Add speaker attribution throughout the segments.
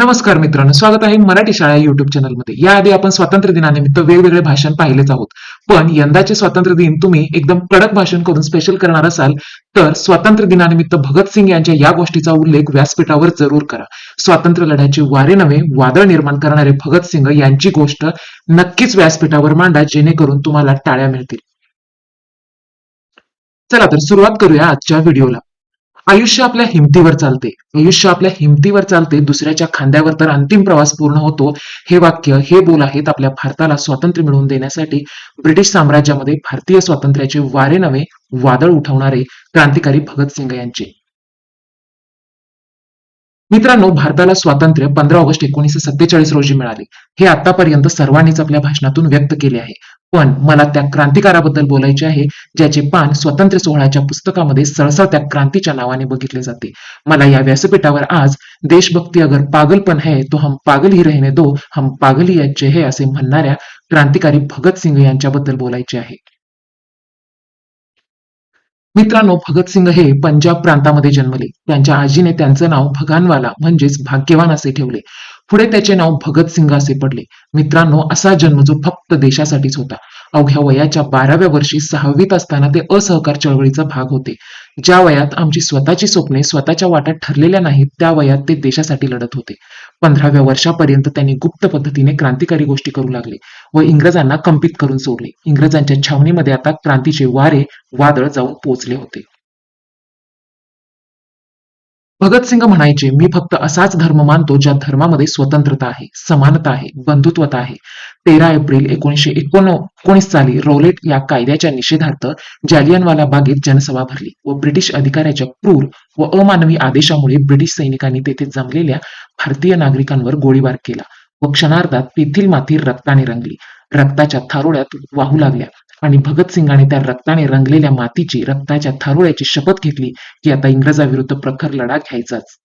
Speaker 1: नमस्कार मित्रांनो स्वागत आहे मराठी शाळा युट्यूब चॅनलमध्ये याआधी आपण स्वातंत्र्य दिनानिमित्त वेगवेगळे भाषण पाहिलेच आहोत. पण यंदाचे स्वातंत्र्य दिन तुम्ही एकदम कडक भाषण करून स्पेशल करणार असाल तर स्वातंत्र्य दिनानिमित्त भगतसिंग यांच्या या गोष्टीचा उल्लेख व्यासपीठावर जरूर करा. स्वातंत्र्य लढ्याचे वारे नव्हे वादळ निर्माण करणारे भगतसिंग यांची गोष्ट नक्कीच व्यासपीठावर मांडा जेणेकरून तुम्हाला टाळ्या मिळतील. चला तर सुरुवात करूया आजच्या व्हिडिओला आयुष्य आपल्या हिमतीवर चालते. आयुष्य आपल्या हिमतीवर चालते दुसऱ्याच्या खांद्यावर तर अंतिम प्रवास पूर्ण होतो. हे वाक्य हे बोल आहेत आपल्या भारताला स्वातंत्र्य मिळवून देण्यासाठी ब्रिटिश साम्राज्यामध्ये भारतीय स्वातंत्र्याचे वारे नवे वादळ उठवणारे क्रांतिकारी भगतसिंग यांचे. मित्रांनो भारताला स्वातंत्र्य पंधरा ऑगस्ट एकोणीसशे सत्तेचाळीस रोजी मिळाले. हे आतापर्यंत सर्वांनीच आपल्या भाषणातून व्यक्त केले आहे. पण मला त्या क्रांतिकाराबद्दल बोलायचे आहे ज्याचे पान स्वतंत्र सोहळ्याच्या पुस्तकामध्ये सहसा त्या क्रांतीच्या नावाने बघितले जाते. मला या व्यासपीठावर आज देशभक्ती अगर पागलपण है तो हम पागल ही रहने दो हम पागल ही याचे है असे म्हणणाऱ्या क्रांतिकारी भगतसिंग यांच्याबद्दल बोलायचे आहे. मित्रांनो भगतसिंग हे पंजाब प्रांतामध्ये जन्मले. त्यांच्या आजीने त्यांचं नाव भगानवाला म्हणजेच भाग्यवान असे ठेवले. पुढे त्याचे नाव भगतसिंग असे पडले. मित्रांनो असा जन्म जो फक्त देशासाठीच होता. अवघ्या वयाच्या बाराव्या वर्षी सहावीत असताना ते असहकार चळवळीचा भाग होते. ज्या वयात आमची स्वतःची स्वप्ने स्वतःच्या वाट्यात ठरलेल्या नाहीत त्या वयात ते देशासाठी लढत होते. पंधराव्या वर्षापर्यंत त्यांनी गुप्त पद्धतीने क्रांतिकारी गोष्टी करू लागले व इंग्रजांना कंपित करून सोडले. इंग्रजांच्या छावणीमध्ये आता क्रांतीचे वारे वादळ जाऊन पोचले होते. भगतसिंग म्हणायचे मी फक्त असाच धर्म मानतो ज्या धर्मामध्ये स्वतंत्रता आहे समानता आहे बंधुत्वता आहे. तेरा एप्रिल एकोणीशे एकोणीस साली रौलेट या कायद्याच्या निषेधार्थ जालियनवाला बागेत जनसभा भरली व ब्रिटिश अधिकाऱ्याच्या क्रूर व अमानवी आदेशामुळे ब्रिटिश सैनिकांनी तेथे जमलेल्या भारतीय नागरिकांवर गोळीबार केला व क्षणार्धात तेथील माती रक्ताने रंगली. रक्ताच्या थारोळ्यात वाहू लागल्या. आणि भगतसिंगाने त्या रक्ताने रंगलेल्या मातीची रक्ताच्या थारोळ्याची शपथ घेतली की आता इंग्रजाविरुद्ध प्रखर लढा घ्यायचाच.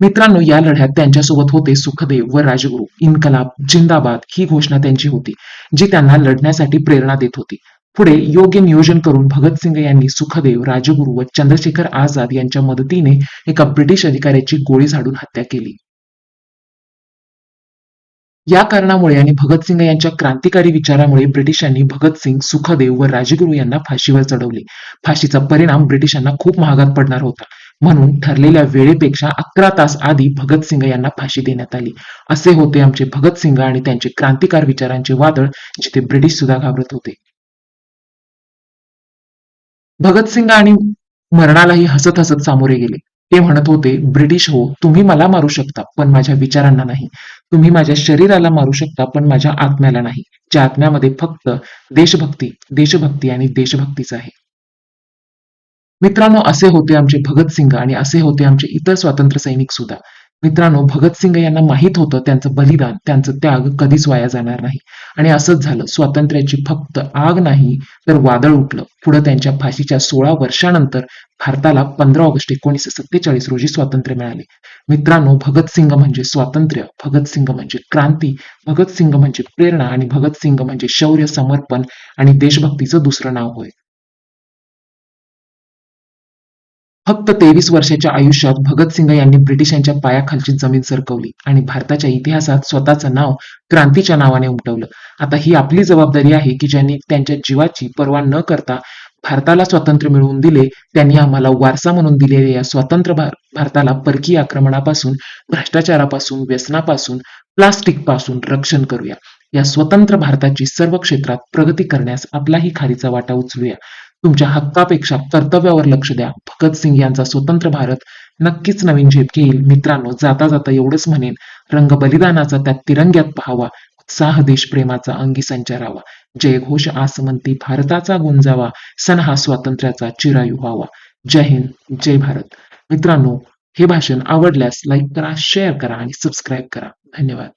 Speaker 1: मित्रांनो या लढ्यात त्यांच्यासोबत होते सुखदेव व राजगुरू. इन्कलाब जिंदाबाद ही घोषणा त्यांची होती जी त्यांना लढण्यासाठी प्रेरणा देत होती. पुढे योग्य नियोजन करून भगतसिंग यांनी सुखदेव राजगुरू व चंद्रशेखर आझाद यांच्या मदतीने एका ब्रिटिश अधिकाऱ्याची गोळी झाडून हत्या केली. या कारणामुळे आणि भगतसिंग यांच्या क्रांतिकारी विचारामुळे ब्रिटिशांनी भगतसिंग सुखदेव व राजगुरू यांना फाशीवर चढवले. फाशीचा परिणाम ब्रिटिशांना खूप महागात पडणार होता. म्हणून ठरलेल्या वेळेपेक्षा अकरा तास आधी भगतसिंग यांना फाशी देण्यात आली. असे होते आमचे भगतसिंग आणि त्यांचे क्रांतिकार विचारांचे वादळ जिथे ब्रिटिश सुद्धा घाबरत होते. भगतसिंग आणि मरणालाही हसत हसत सामोरे गेले. ते म्हणत होते ब्रिटिश हो तुम्ही मला मारू शकता पण माझ्या विचारांना नाही. तुम्ही माझ्या शरीराला मारू शकता पण माझ्या आत्म्याला नाही. ज्या आत्म्यामध्ये फक्त देशभक्ती देशभक्ती आणि देशभक्तीच आहे. मित्रांनो असे होते आमचे भगतसिंग आणि असे होते आमचे इतर स्वातंत्र्य सैनिक सुद्धा. मित्रांनो भगतसिंग यांना माहीत होतं त्यांचं बलिदान त्यांचं त्याग कधीच वाया जाणार नाही. आणि असंच झालं स्वातंत्र्याची फक्त आग नाही तर वादळ उठलं. पुढे त्यांच्या फाशीच्या सोळा वर्षानंतर भारताला पंधरा ऑगस्ट एकोणीसशे सत्तेचाळीस रोजी स्वातंत्र्य मिळाले. मित्रांनो भगतसिंग म्हणजे स्वातंत्र्य भगतसिंग म्हणजे क्रांती भगतसिंग म्हणजे प्रेरणा आणि भगतसिंग म्हणजे शौर्य समर्पण आणि देशभक्तीचं दुसरं नाव होय. फक्त तेवीस वर्षाच्या आयुष्यात भगतसिंग यांनी ब्रिटिशांच्या पायाखालची जमीन सरकवली आणि भारताच्या इतिहासात स्वतःचं नाव क्रांतीच्या नावाने उमटवलं. आता ही आपली जबाबदारी आहे की ज्यांनी त्यांच्या जीवाची पर्वा न करता भारताला स्वातंत्र्य मिळवून दिले त्यांनी आम्हाला वारसा म्हणून दिलेल्या या स्वतंत्र भारताला परकीय आक्रमणापासून भ्रष्टाचारापासून व्यसनापासून प्लास्टिकपासून रक्षण करूया. या स्वतंत्र भारताची सर्व क्षेत्रात प्रगती करण्यास आपलाही खारीचा वाटा उचलूया. तुमच्या हक्कापेक्षा कर्तव्यावर लक्ष द्या. भगतसिंग यांचा स्वतंत्र भारत नक्कीच नवीन झेप घेईल मित्रांनो जाता जाता एवढंच म्हणेन रंग बलिदानाचा त्या तिरंग्यात पाहावा उत्साह देशप्रेमाचा अंगी संचारावा. जय घोष आसमंती भारताचा गुंजावा सण हा स्वातंत्र्याचा चिरायू व्हावा. जय हिंद जय भारत. मित्रांनो हे भाषण आवडल्यास लाईक करा शेअर करा आणि सबस्क्राईब करा. धन्यवाद.